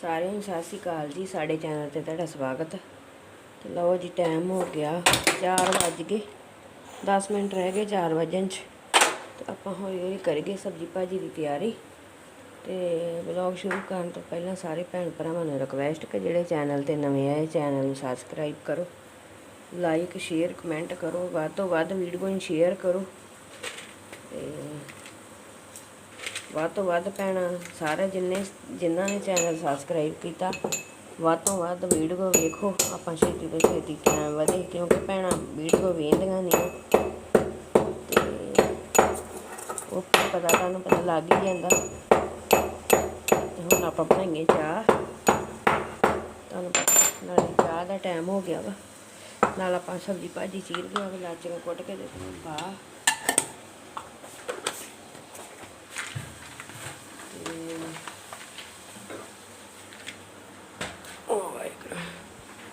ਸਾਰਿਆਂ ਨੂੰ ਸਤਿ ਸ਼੍ਰੀ ਅਕਾਲ ਜੀ, ਸਾਡੇ ਚੈਨਲ ਤੇ ਤੁਹਾਡਾ ਸਵਾਗਤ ਹੈ। ਤੇ ਲਓ ਜੀ ਟਾਈਮ ਹੋ ਗਿਆ 4 ਵੱਜ ਗਏ 10 ਮਿੰਟ ਰਹਿ ਗਏ 4 ਵਜਣ ਚ। ਤੇ ਆਪਾਂ ਹੌਲੀ ਹੌਲੀ ਕਰੀਏ ਸਬਜੀ ਭਾਜੀ ਦੀ ਤਿਆਰੀ। ਤੇ ਵਲੌਗ ਸ਼ੁਰੂ ਕਰਨ ਤੋਂ ਪਹਿਲਾਂ ਸਾਰੇ ਭੈਣ ਭਰਾਵਾਂ ਨੂੰ ਰਿਕਵੈਸਟ ਕਿ ਜਿਹੜੇ ਚੈਨਲ ਤੇ ਨਵੇਂ ਆਏ, ਚੈਨਲ ਨੂੰ ਸਬਸਕ੍ਰਾਈਬ ਕਰੋ। ਲਾਈਕ ਸ਼ੇਅਰ ਕਮੈਂਟ ਕਰੋ। ਵੱਧ ਤੋਂ ਵੱਧ ਵੀਡੀਓ ਨੂੰ ਸ਼ੇਅਰ ਕਰੋ। ਤੇ ਵੱਧ ਤੋਂ ਵੱਧ ਭੈਣਾਂ, ਸਾਰੇ ਜਿੰਨੇ, ਜਿਨ੍ਹਾਂ ਨੇ ਚੈਨਲ ਸਬਸਕ੍ਰਾਈਬ ਕੀਤਾ, ਵੱਧ ਤੋਂ ਵੱਧ ਵੀਡੀਓ ਵੇਖੋ, ਆਪਾਂ ਛੇਤੀ ਤੋਂ ਛੇਤੀ ਕਿਵੇਂ ਵਧੇ, ਕਿਉਂਕਿ ਭੈਣਾਂ ਵੀਡੀਓ ਵੇਖਦੀਆਂ ਨਹੀਂ ਤੇ ਉਹ ਪਤਾ, ਤੁਹਾਨੂੰ ਪਤਾ ਲੱਗ ਹੀ ਜਾਂਦਾ। ਹੁਣ ਆਪਾਂ ਬਣਾਈਏ ਚਾਹ। ਤੁਹਾਨੂੰ ਪਤਾ, ਨਾਲੇ ਚਾਹ ਦਾ ਟਾਈਮ ਹੋ ਗਿਆ ਵਾ। ਨਾਲ ਆਪਾਂ ਸਬਜ਼ੀ ਭਾਜੀ ਚੀਰ ਕੇ ਲਾਚੀਆਂ ਕੁੱਟ ਕੇ ਦੇ ਪਾ ਉਹ ਵਾਹਿਗੁਰੂ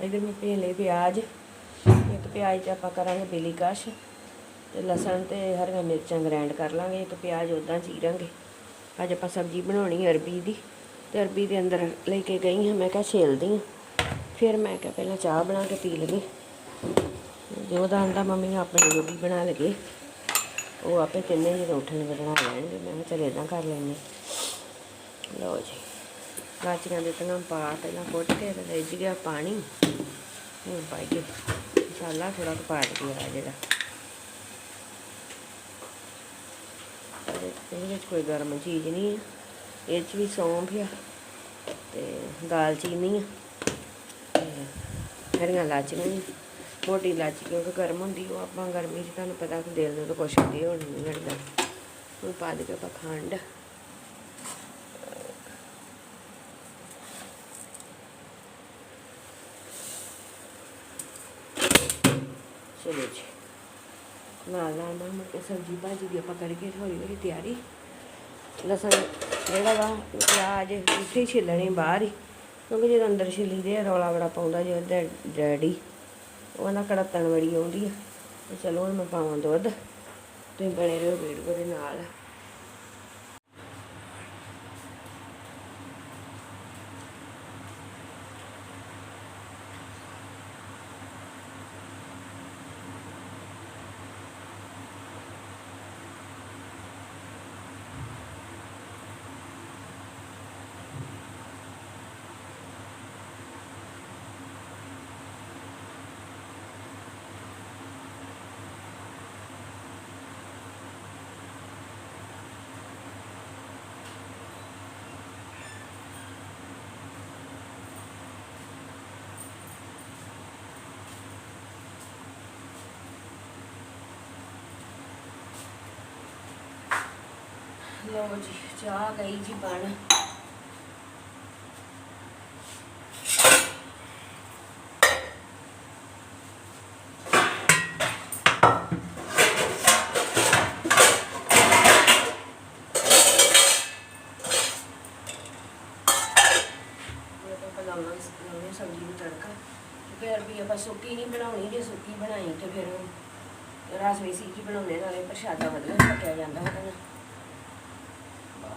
ਇਧਰ ਮੈਂ ਪੇ ਲਏ ਪਿਆਜ਼। ਇੱਕ ਪਿਆਜ਼ ਚ ਆਪਾਂ ਕਰਾਂਗੇ ਬਿਲੀ ਕਸ਼ ਤੇ ਲਸਣ ਤੇ ਹਰੀਆਂ ਮਿਰਚਾਂ ਗ੍ਰਾਈਂਡ ਕਰ ਲਾਂਗੇ। ਇੱਕ ਪਿਆਜ਼ ਉਦਾਂ ਚੀਰਾਂਗੇ। ਅੱਜ ਆਪਾਂ ਸਬਜ਼ੀ ਬਣਾਉਣੀ ਅਰਬੀ ਦੀ ਤੇ ਅਰਬੀ ਦੇ ਅੰਦਰ ਲੈ ਕੇ ਗਈ ਹਾਂ ਮੈਂ ਕਿਹਾ ਛੇਲਦੀ ਹਾਂ ਫਿਰ ਮੈਂ ਕਿਹਾ ਪਹਿਲਾਂ ਚਾਹ ਬਣਾ ਕੇ ਪੀ ਲਈਏ ਜੋ ਦਾ ਆਂਦਾ, ਮੰਮੀ ਨੇ ਆਪਣੇ ਜੋਗੀ ਬਣਾ ਲਗੇ ਉਹ ਆਪੇ ਤਿੰਨੇ ਜਦੋਂ ਉੱਠਣ ਬਣਾ ਲੈਣਗੇ। ਮੈਂ ਕਿਹਾ ਚਲ ਇਦਾਂ ਕਰ ਲੈਂਦੇ ਲਓ ਜੀ। ਗਾਚੀਆਂ ਦੇ ਤਨਾਂ ਪਾ ਪਹਿਲਾਂ ਕੁੱਟ ਕੇ ਤੇ ਰਿੱਝ ਗਿਆ ਪਾਣੀ। ਹੁਣ ਪਾਈਏ ਮਸਾਲਾ ਥੋੜਾ ਕੁ ਪਾ ਦਿਆ ਜਿਹੜਾ। ਇਹਦੇ ਵਿੱਚ ਕੋਈ ਗਰਮ ਚੀਜ਼ ਨਹੀਂ ਹੈ। ਇਹ 'ਚ ਵੀ ਸੌਂਫ ਆ ਤੇ ਦਾਲਚੀਨੀ ਆ ਤੇ ਹਰੀਆਂ ਲਾਚੀਆਂ ਨੇ। ਮੋਟੀ ਇਲਾਚੀ ਕਿਉਂਕਿ ਗਰਮ ਹੁੰਦੀ, ਉਹ ਆਪਾਂ ਗਰਮੀ 'ਚ ਤੁਹਾਨੂੰ ਪਤਾ ਕਿ ਦਿਲ ਨੂੰ ਤਾਂ ਕੁਛ ਹੁੰਦੀ ਹੋਣੀ ਨਹੀਂ ਲੜਦਾ ਹੁਣ ਪਾ ਦੇ ਕੇ ਆਪਾਂ ਖੰਡ। ਚਲੋ ਜੀ। ਨਾਲ ਨਾਲ ਨਾਲ ਮੁੜ ਕੇ ਸਬਜ਼ੀ ਭਾਜੀ ਦੀ ਆਪਾਂ ਕਰਕੇ ਹੌਲੀ ਹੌਲੀ ਤਿਆਰੀ। ਲਸਣ ਜਿਹੜਾ ਵਾ ਪਿਆਜ਼ ਉੱਥੇ ਛਿੱਲਣੇ ਬਾਹਰ ਹੀ। ਕਿਉਂਕਿ ਜਦੋਂ ਅੰਦਰ ਛਿੱਲੀ ਦੇ ਆ, ਰੌਲਾ ਬੜਾ ਪਾਉਂਦਾ ਜੇ ਉਹਦਾ ਡੈਡੀ ਉਹਨਾਂ ਨਾ ਕੜਤਣ ਬੜੀ ਆਉਂਦੀ ਆ। ਚਲੋ ਹੁਣ ਮੈਂ ਪਾਵਾਂ ਦੁੱਧ ਤੁਸੀਂ ਬਣੇ ਰਹੋ ਵੀਡੀਓ ਦੇ ਨਾਲ। ਲਓ ਜੀ, ਚਾਹ ਗਈ ਜੀ ਬਣ। ਸਬਜ਼ੀ ਨੂੰ ਤੜਕਾ। ਆਪਾਂ ਸੁੱਕੀ ਨਹੀਂ ਬਣਾਉਣੀ, ਜੇ ਸੁੱਕੀ ਬਣਾਈ ਤੇ ਫਿਰ ਰਸ ਵੀ ਸੀ ਕੀ ਬਣਾਉਣੇ ਨਾਲੇ ਪ੍ਰਸ਼ਾਦਾ ਵਧੀਆ ਪੱਕਿਆ ਜਾਂਦਾ ਉਹਦੇ ਨਾਲ।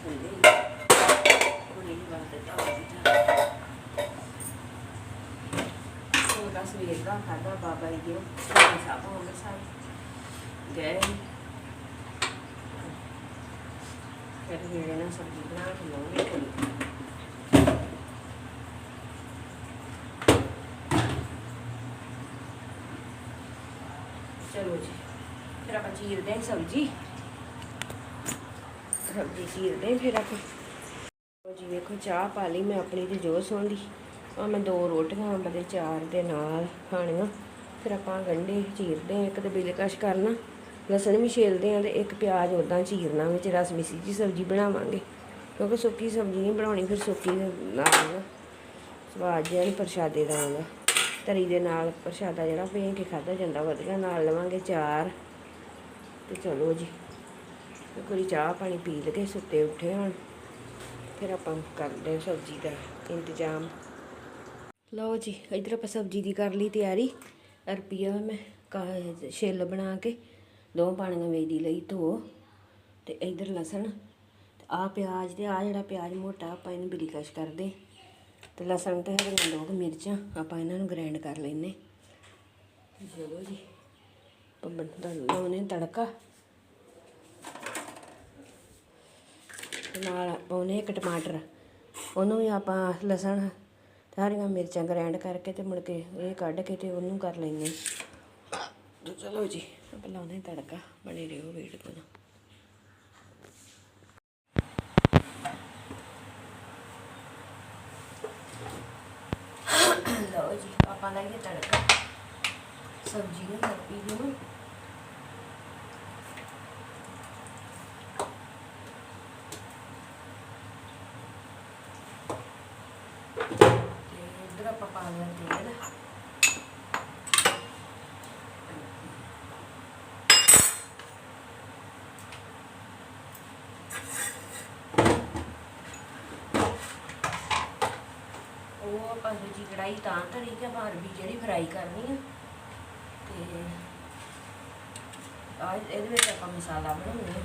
ਫੁਲਕਾ ਸਵੇਰ ਦਾ ਖਾਦਾ ਬਾਬਾ ਜੀ ਦੇ ਸਾਹਿਬ ਹੋ ਗਏ ਸਾਰੇ ਗਏ ਫਿਰ ਮੇਰੇ ਨਾਲ ਸਬਜ਼ੀ ਬਣਾ ਕੇ ਲਾਉਂਗੇ ਫੁਲਕਾ ਚਲੋ ਜੀ ਫਿਰ ਆਪਾਂ ਚੀਰਦੇ ਹਾਂ ਸਬਜ਼ੀ ਸਬਜ਼ੀ ਚੀਰਦੇ ਫਿਰ ਆਪਾਂ ਜੀ ਵੇਖੋ, ਚਾਹ ਪਾ ਲਈ, ਮੈਂ ਆਪਣੀ ਤੇ ਜੋ ਸੌਂਦੀ ਆ ਮੈਂ ਦੋ ਰੋਟੀਆਂ, ਅੰਬ ਦੇ ਚਾਰ ਦੇ ਨਾਲ ਖਾਣੀਆਂ। ਫਿਰ ਆਪਾਂ ਗੰਢੇ ਚੀਰਦੇ ਹਾਂ, ਇੱਕ ਤੇ ਬਿਲਕਸ਼ ਕਰਨਾ, ਲਸਣ ਵੀ ਛੇਲਦੇ ਹਾਂ ਤੇ ਇੱਕ ਪਿਆਜ਼ ਉਦਾਂ ਚੀਰਨਾ ਵਿੱਚ, ਰਸ ਮਿੱਸੀ ਜੀ ਸਬਜ਼ੀ ਬਣਾਵਾਂਗੇ। ਕਿਉਂਕਿ ਸੁੱਕੀ ਸਬਜ਼ੀ ਨਹੀਂ ਬਣਾਉਣੀ, ਫਿਰ ਸੁੱਕੀ ਨਾਲ ਸਵਾਦ ਜਿਹਾ ਨਹੀਂ ਪ੍ਰਸ਼ਾਦੇ ਦਾ ਆਉਂਦਾ। ਤਰੀ ਦੇ ਨਾਲ ਪ੍ਰਸ਼ਾਦਾ ਜਿਹੜਾ ਭੇਂ ਕੇ ਖਾਧਾ ਜਾਂਦਾ, ਵਧੀਆ ਨਾਲ ਲਵਾਂਗੇ ਚਾਰ। ਤੇ ਚਲੋ ਜੀ। ਕੋਈ ਚਾਹ ਪਾਣੀ ਪੀ ਲਗੇ ਸੁੱਤੇ ਉੱਠੇ ਹੁਣ। ਫਿਰ ਆਪਾਂ ਕਰਦੇ ਹਾਂ ਸਬਜ਼ੀ ਦਾ ਇੰਤਜ਼ਾਮ। ਲਓ ਜੀ, ਇਧਰ ਆਪਾਂ ਸਬਜ਼ੀ ਦੀ ਕਰ ਲਈ ਤਿਆਰੀ। ਅਰਪੀਆ ਮੈਂ ਕਾ- ਛਿੱਲ ਬਣਾ ਕੇ ਦੋ ਪਾਣੀਆਂ ਵੇਦੀ ਲਈ ਧੋ ਤੇ ਇਧਰ ਲਸਣ ਤੇ ਆ ਪਿਆਜ਼ ਤੇ ਆ ਜਿਹੜਾ ਪਿਆਜ਼ ਮੋਟਾ, ਆਪਾਂ ਇਹਨੂੰ ਬਿਲੀਕਸ਼ ਕਰਦੇ ਤੇ ਲਸਣ ਤੇ ਹਰੀਆਂ ਲੋਕ ਮਿਰਚਾਂ, ਆਪਾਂ ਇਹਨਾਂ ਨੂੰ ਗ੍ਰਾਈਂਡ ਕਰ ਲੈਨੇ ਚਲੋ ਜੀ, ਆਪਾਂ ਬੰਦਾ ਲਾਉਨੇ ਤੜਕਾ। ਨਾਲ ਪਾਉਨੇ ਇੱਕ ਟਮਾਟਰ। ਉਹਨੂੰ ਵੀ ਆਪਾਂ ਲਸਣ ਤੇ ਹਰੀਆਂ ਮਿਰਚਾਂ ਗ੍ਰਾਈਂਡ ਕਰਕੇ ਤੇ ਮੁੜ ਕੇ ਇਹ ਕੱਢ ਕੇ ਤੇ ਉਹਨੂੰ ਕਰ ਲੈਨੇ ਤੇ ਚਲੋ ਜੀ, ਆਪਾਂ ਲਾਉਨੇ ਤੜਕਾ, ਬਣੇ ਰਹੋ ਵੀਡੀਓ ਤੋਂ। ਲਓ ਜੀ, ਆਪਾਂ ਲਾਈਏ ਤੜਕਾ। ਸਬਜ਼ੀ ਨੂੰ ਲੱਪੀ ਨੂੰ ਤੇ ਇੱਧਰ ਤੇਲ ਉਹ ਆਪਾਂ ਦੂਜੀ ਕੜਾਈ ਤਾਂ ਧਰੀ ਕਿ ਆਪਾਂ ਅਰਬੀ ਜਿਹੜੀ ਫਰਾਈ ਕਰਨੀ ਆ। ਤੇ ਆ ਇਹਦੇ ਵਿੱਚ ਆਪਾਂ ਮਸਾਲਾ ਬਣਾਉਂਦੇ ਆ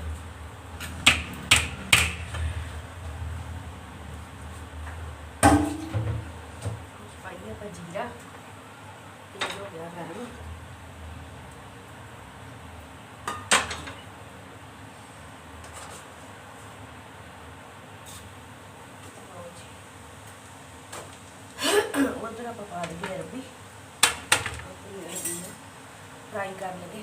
ਪਾਈਏ ਜੀਰਾ ਤੇਲ ਹੋ ਗਿਆ ਗਰਮ। ਉਧਰ ਆਪਾਂ ਪਾ ਦਈਏ ਅਰਬੀ ਆਪਣੀ ਫਰਾਈ ਕਰ ਲਗੇ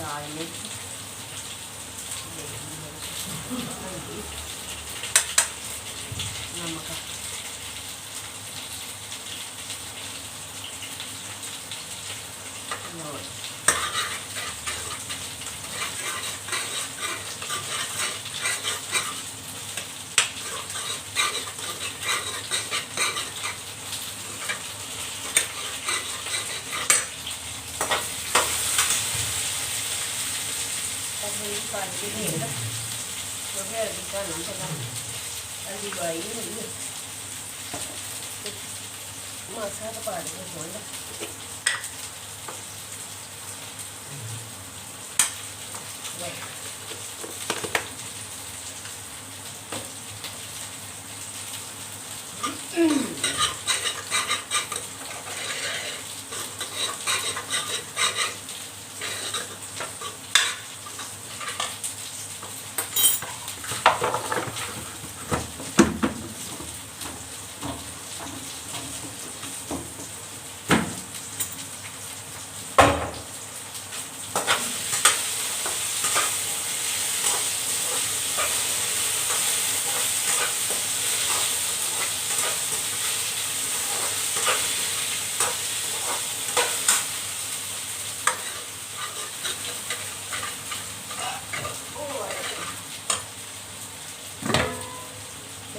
ਪਾ ਲਈਏ ਮਿਰਚ ਮਸਾਲਾ ਥੋੜ੍ਹੀ ਲਾਲ ਮਿਰਚ ਹਲਦੀ ਨਮਕ ਲਓ ਜੀ। ਇਹ ਪਾ ਕੇ ਨਹੀਂ ਇਹਦਾ ਉਹ ਫਿਰ ਵੀ ਤੁਹਾਨੂੰ ਪਤਾ ਅਲਦੀ ਬਾਈ ਨਹੀਂ ਹੈ ਤੇ ਮਾਸਾ ਤਾਂ ਪਾ ਦੇ ਹੋਣਾ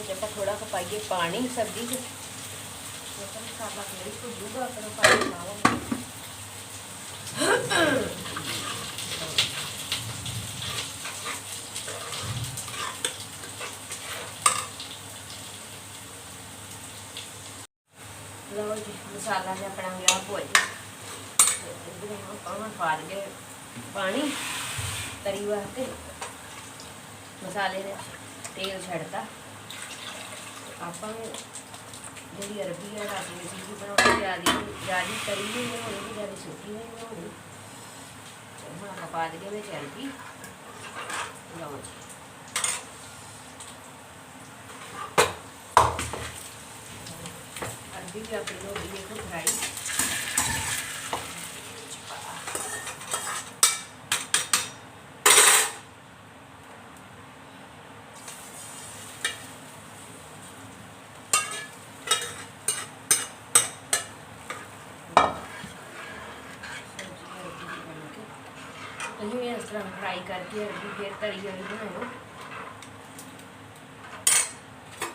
ਤੇ ਆਪਾਂ ਥੋੜਾ ਕੁ ਪਾਈਏ ਪਾਣੀ ਸਬਜ਼ੀ 'ਚ ਉਹ ਤਾਂ ਸਾਬਾ ਕੋ ਜੂਗਾ ਪਰ ਪਾਣੀ ਲਾਵਾਂਗੇ ਲਓ ਜੀ, ਮਸਾਲਾ ਜਿਹਾ ਆਪਣਾ ਗਿਆ। ਭੁੱਜ ਇਧਰ ਆਪਾਂ ਪਾ ਦਈਏ ਪਾਣੀ, ਤਰੀ ਵਾਸਤੇ। ਮਸਾਲੇ ਦੇ ਤੇਲ ਛੱਡਤਾ। ਆਪਾਂ ਨੂੰ ਜਿਹੜੀ ਅਰਬੀ ਹੈ ਰਾਤੀ ਵਿੱਚ ਜੀ ਬਣਾਉਣੀ ਜਿਆਦੀ ਜਿਆਦੀ ਤਰੀ ਨਹੀਂ ਹੋਣੀ ਜਿਆਦੀ ਸੁੱਕੀ ਨਹੀਂ ਹੋਣੀ। ਹੁਣ ਆਪਾਂ ਪਾ ਦਈਏ ਵਿੱਚ ਅਰਬੀ ਲਓ ਜੀ। ਅਰਬੀ ਵੀ ਆਪਣੀ ਹੋ ਗਈ ਦੇਖੋ ਫਰਾਈ ਅਸੀਂ ਵੀ ਇਸ ਤਰ੍ਹਾਂ ਫਰਾਈ ਕਰਕੇ ਅਰਬੀ ਫਿਰ ਤਰੀ ਵਾਲੀ ਬਣਾਓ।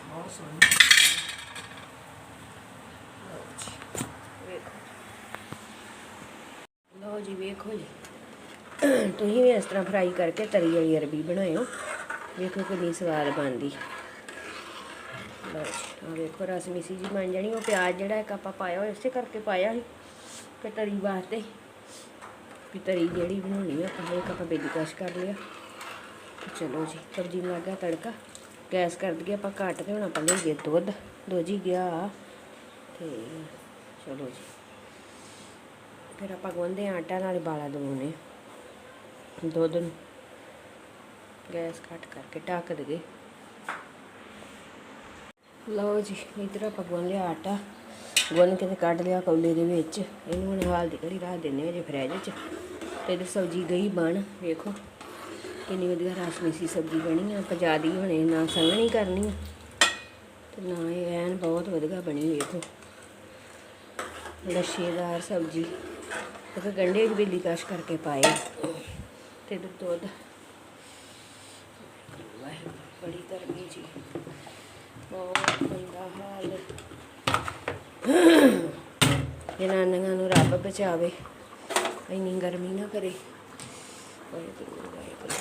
ਬਹੁਤ ਸੋਹਣੀ। ਵੇਖੋ। ਲਓ ਜੀ, ਵੇਖੋ ਜੀ। ਤੁਸੀਂ ਵੀ ਇਸ ਤਰ੍ਹਾਂ ਫਰਾਈ ਕਰਕੇ ਤਰੀ ਵਾਲੀ ਅਰਬੀ ਬਣਾਇਓ। ਵੇਖੋ ਕਿੰਨੀ ਸਵਾਦ ਬਣਦੀ। ਆ ਵੇਖੋ, ਰਸ ਮਿਸੀ ਜੀ ਬਣ ਜਾਣੀ। ਉਹ ਪਿਆਜ਼ ਜਿਹੜਾ ਇੱਕ ਆਪਾਂ ਪਾਇਆ ਹੋਇਆ ਇਸੇ ਕਰਕੇ ਪਾਇਆ ਸੀ। ਕਿ ਤਰੀ ਵਾਸਤੇ। ਵੀ ਤਰੀ ਜਿਹੜੀ ਬਣਾਉਣੀ ਆ, ਆਪਾਂ ਇੱਕ ਆਪਾਂ ਬੇਲੀ ਕਸ਼ ਕਰ ਲਿਆ। ਚਲੋ ਜੀ, ਸਬਜ਼ੀ ਨੂੰ ਲੱਗਾ ਤੜਕਾ। ਗੈਸ ਕਰ ਦਈਏ ਆਪਾਂ ਘੱਟ ਤੇ ਹੁਣ ਆਪਾਂ ਲਈਏ ਦੁੱਧ। ਦੁੱਧ ਹੀ ਗਿਆ। ਤੇ ਚਲੋ ਜੀ। ਫਿਰ ਆਪਾਂ ਗੁੰਨਦੇ ਹਾਂ ਆਟਾ, ਨਾਲ ਬਾਲਾ ਦਵਾਉਨੇ ਦੁੱਧ ਨੂੰ। ਗੈਸ ਘੱਟ ਕਰਕੇ ਢੱਕ ਦਈਏ। ਲਓ ਜੀ, ਇਧਰ ਆਪਾਂ ਗੁੰਨ ਲਿਆ ਆਟਾ। ਗੁੰਨ ਕੇ ਤੇ ਕੱਢ ਲਿਆ ਕੌਲੇ ਦੇ ਵਿੱਚ। ਇਹਨੂੰ ਹੁਣ ਹਾਲ ਦੀ ਘੜੀ ਰੱਖ ਦਿੰਨੇ ਆ ਜੇ ਫਰਿੱਜ 'ਚ। ਤੇ ਇਹਦੀ ਸਬਜ਼ੀ ਗਈ ਬਣ, ਵੇਖੋ। ਕਿੰਨੀ ਵਧੀਆ ਰਸਮੀ ਸੀ ਸਬਜ਼ੀ ਬਣੀ ਆ ਪਜਾਦੀ ਹੁਣੇ ਨਾ ਸੰਘਣੀ ਕਰਨੀ ਤੇ ਨਾ ਇਹ ਐਨ ਬਹੁਤ ਵਧੀਆ ਬਣੀ, ਵੇਖੋ। ਲੱਛੇਦਾਰ ਸਬਜ਼ੀ। ਤੇ ਗੰਡੇ ਵੀ ਬਿੱਲੀ ਕਸ਼ ਕਰਕੇ ਪਾਏ ਤੇ ਦੁੱਧ ਬੜੀ ਗਰਮੀ ਜੀ ਬਹੁਤ ਮੰਦਾ ਹਾਲ। ਜਨਾਨੀਆਂ ਨੂੰ ਰੱਬ ਬਚਾਵੇ। ਇੰਨੀ ਗਰਮੀ ਨਾ ਕਰੇ। ਵਾਹਿਗੁਰੂ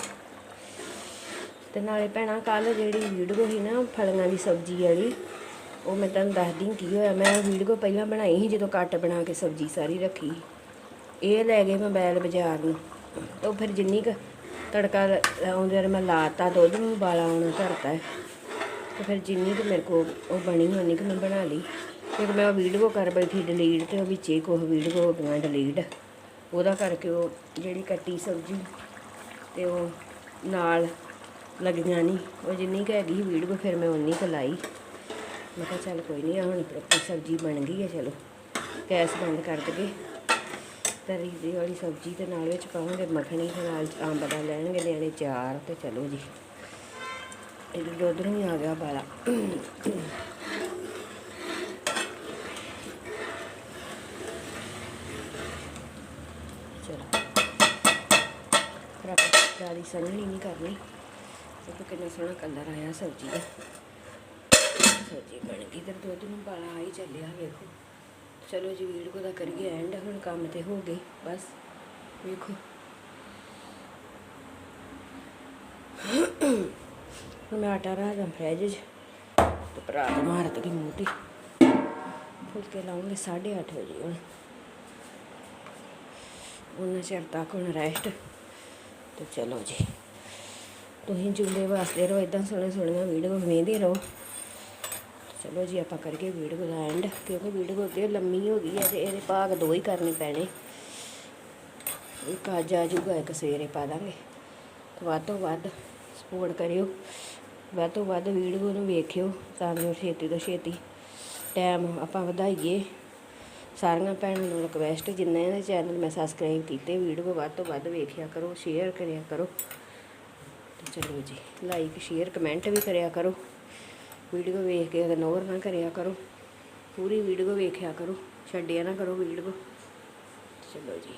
ਤੇ ਨਾਲੇ ਭੈਣਾ ਕੱਲ ਜਿਹੜੀ ਵੀਡੀਓ ਸੀ ਨਾ, ਫਲੀਆਂ ਦੀ ਸਬਜ਼ੀ ਵਾਲੀ, ਉਹ ਮੈਂ ਤੁਹਾਨੂੰ ਦੱਸਦੀ ਕੀ ਹੋਇਆ। ਮੈਂ ਵੀਡੀਓ ਪਹਿਲਾਂ ਬਣਾਈ ਸੀ, ਜਦੋਂ ਕੱਟ ਬਣਾ ਕੇ ਸਬਜ਼ੀ ਸਾਰੀ ਰੱਖੀ। ਇਹ ਲੈ ਗਏ ਮੋਬਾਈਲ ਬਾਜ਼ਾਰ ਨੂੰ। ਤੇ ਉਹ ਫਿਰ ਜਿੰਨੀ ਕੁ ਤੜਕਾ ਆਉਂਦੇ ਮੈਂ ਲਾਤਾ ਦੁੱਧ ਨੂੰ ਉਬਾਲਾ ਆਉਣਾ ਕਰਤਾ। ਹੈ ਤੇ ਫਿਰ ਜਿੰਨੀ ਕੁ ਮੇਰੇ ਕੋ ਉਹ ਬਣੀ ਉਨੀ ਕੁ ਮੈਂ ਬਣਾ ਲਈ। ਫਿਰ ਮੈਂ ਉਹ ਵੀਡੀਓ ਕਰ ਬੈਠੀ, ਡਿਲੀਟ, ਤੇ ਉਹ ਵਿੱਚੇ ਕੁਛ ਵੀਡੀਓ ਹੋ ਗਈਆਂ, ਡਿਲੀਟ। ਉਹਦਾ ਕਰਕੇ ਉਹ ਜਿਹੜੀ ਕੱਟੀ ਸਬਜ਼ੀ ਤੇ ਉਹ ਨਾਲ ਲੱਗੀਆਂ ਨਹੀਂ ਉਹ ਜਿੰਨੀ ਕੁ ਹੈਗੀ ਵੀਡੀਓ, ਫਿਰ ਮੈਂ ਉਨੀ ਕੁ ਲਾਈ। ਮੈਂ ਕਿਹਾ ਚੱਲ ਕੋਈ ਨਹੀਂ ਹੁਣ ਆਪਣੀ ਸਬਜ਼ੀ ਬਣ ਗਈ ਹੈ ਚਲੋ। ਗੈਸ ਬੰਦ ਕਰ ਦਈਏ। ਤਰੀ ਦੀ ਵਾਲੀ ਸਬਜ਼ੀ ਤੇ ਨਾਲ ਵਿੱਚ ਪਾਵਾਂਗੇ ਮੱਖਣੀ ਤੇ ਨਾਲ ਅੰਬ ਦਾ ਲੈਣਗੇ ਨਿਆਣੇ ਚਾਰ ਤੇ ਚਲੋ ਜੀ। ਇਹ ਦੁੱਧ ਨੂੰ ਹੀ ਆ ਗਿਆ ਬਾਲਾ। ਸੰਘਣੀ ਨਹੀਂ ਕਰਨੀ। ਦੇਖੋ ਕਿੰਨਾ ਸੋਹਣਾ ਕਲਰ ਆਇਆ ਸਬਜ਼ੀ ਦਾ। ਸਬਜ਼ੀ ਬਣ ਗਈ ਤੇ ਦੁੱਧ ਨੂੰ ਬਾਲਾ ਆ ਹੀ ਚੱਲਿਆ ਵੇਖੋ। ਚਲੋ ਜੀ ਵੀਡੀਓ ਦਾ ਕਰੀਏ ਐਂਡ ਹੁਣ ਕੰਮ ਤੇ ਹੋ ਗਏ, ਬਸ। ਵੇਖੋ। ਹੁਣ ਮੈਂ ਆਟਾ ਰਾਹ ਰੱਖਦਾ ਫਰਿੱਜ 'ਚ, ਤੇ ਭਰਾ ਦੀ ਮਾਰਤ ਗਈ ਮੋਟੀ ਫੁਲਕੇ ਲਾਉਂਗੇ 8:30 ਵਜੇ ਹੁਣ। ਉਹਨਾਂ ਚਿਰ ਤੱਕ ਹੁਣ ਰੈਸਟ ਤੇ ਚਲੋ ਜੀ। ਤੁਸੀਂ ਜੁੜੇ ਵਾਸਤੇ ਰਹੋ ਇਦਾਂ ਸੋਹਣੇ ਸੋਹਣੀਆਂ ਵੀਡੀਓ ਵੇਖਦੇ ਰਹੋ। ਚਲੋ ਜੀ, ਆਪਾਂ ਕਰਕੇ ਵੀਡੀਓ ਦਾ ਐਂਡ ਕਿਉਂਕਿ ਵੀਡੀਓ ਅੱਗੇ ਲੰਮੀ ਹੋ ਗਈ ਹੈ ਤੇ ਇਹਦੇ ਭਾਗ ਦੋ ਹੀ ਕਰਨੇ ਪੈਣੇ। ਇੱਕ ਅੱਜ ਆ ਜਾਊਗਾ, ਇੱਕ ਸਵੇਰੇ ਪਾ ਦਾਂਗੇ। ਵੱਧ ਤੋਂ ਵੱਧ ਸਪੋਰਟ ਕਰਿਓ। ਵੱਧ ਤੋਂ ਵੱਧ ਵੀਡੀਓ ਨੂੰ ਵੇਖਿਓ, ਤਾਂ ਜੋ ਛੇਤੀ ਤੋਂ ਛੇਤੀ ਟਾਈਮ ਆਪਾਂ ਵਧਾਈਏ। ਸਾਰੀਆਂ ਭੈਣਾਂ ਨੂੰ ਰਿਕਵੈਸਟ ਜਿੰਨਾ ਇਹਦੇ ਚੈਨਲ ਮੈਂ ਸਬਸਕ੍ਰਾਈਬ ਕੀਤੇ ਵੀਡੀਓ ਵੱਧ ਤੋਂ ਵੱਧ ਵੇਖਿਆ ਕਰੋ ਸ਼ੇਅਰ ਕਰਿਆ ਕਰੋ। ਤੇ ਚਲੋ ਜੀ ਲਾਈਕ ਸ਼ੇਅਰ ਕਮੈਂਟ ਵੀ ਕਰਿਆ ਕਰੋ। ਵੀਡੀਓ ਵੇਖ ਕੇ ਇਗਨੋਰ ਨਾ ਕਰਿਆ ਕਰੋ। ਪੂਰੀ ਵੀਡੀਓ ਵੇਖਿਆ ਕਰੋ। ਛੱਡਿਆ ਨਾ ਕਰੋ ਵੀਡੀਓ ਚਲੋ ਜੀ।